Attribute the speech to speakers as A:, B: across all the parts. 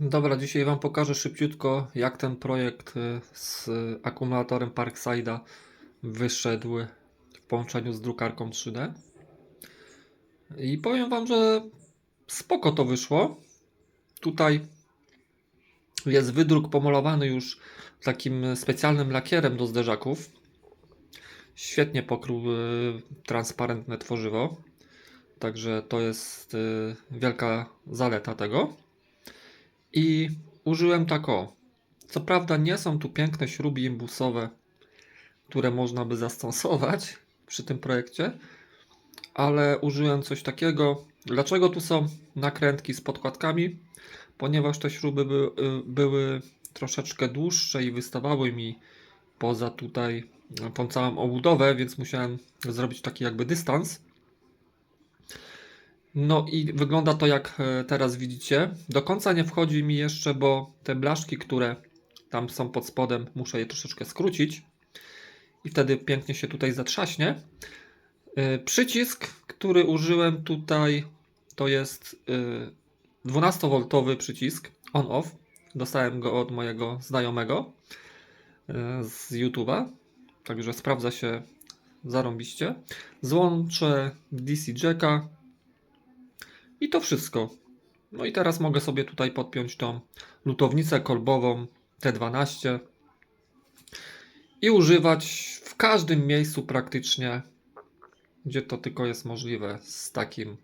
A: Dobra, dzisiaj Wam pokażę szybciutko, jak ten projekt y, z akumulatorem Parkside'a wyszedł w połączeniu z drukarką 3D. I powiem Wam, że spoko to wyszło. Tutaj jest wydruk pomalowany już takim specjalnym lakierem do zderzaków. Świetnie pokrył y, transparentne tworzywo. Także to jest y, wielka zaleta tego. I użyłem tak o. Co prawda nie są tu piękne śruby imbusowe, które można by zastosować przy tym projekcie, ale użyłem coś takiego. Dlaczego tu są nakrętki z podkładkami? Ponieważ te śruby by, y, były troszeczkę dłuższe i wystawały mi poza tutaj tą całą obudowę, więc musiałem zrobić taki jakby dystans. No i wygląda to jak e, teraz widzicie. Do końca nie wchodzi mi jeszcze, bo te blaszki, które tam są pod spodem, muszę je troszeczkę skrócić. I wtedy pięknie się tutaj zatrzaśnie. E, Przycisk, który użyłem tutaj, to jest 12V przycisk on-off. Dostałem go od mojego znajomego e, z YouTube'a. Także sprawdza się zarąbiście. Złączę DC Jacka. I to wszystko. No i teraz mogę sobie tutaj podpiąć tą lutownicę kolbową T12 i używać w każdym miejscu praktycznie, gdzie to tylko jest możliwe z takim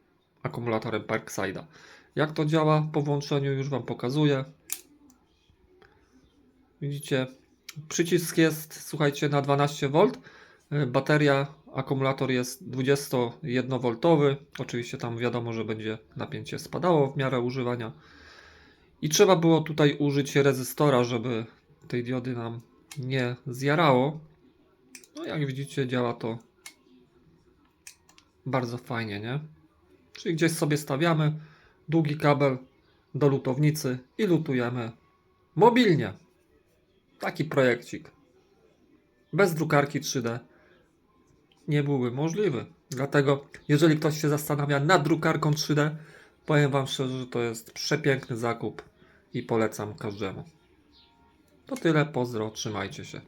A: akumulatorem Parkside'a. Jak to działa po włączeniu już Wam pokazuję. Widzicie, przycisk jest, słuchajcie, na 12V. Y, Bateria, akumulator jest 21V. Oczywiście tam wiadomo, że będzie napięcie spadało w miarę używania. I trzeba było tutaj użyć rezystora, żeby tej diody nam nie zjarało. No jak widzicie działa to bardzo fajnie, nie? Czyli gdzieś sobie stawiamy długi kabel do lutownicy i lutujemy mobilnie. Taki projekcik. Bez drukarki 3D nie byłby możliwy. Dlatego, jeżeli ktoś się zastanawia nad drukarką 3D, powiem Wam szczerze, że to jest przepiękny zakup i polecam każdemu. To tyle, pozdro, trzymajcie się.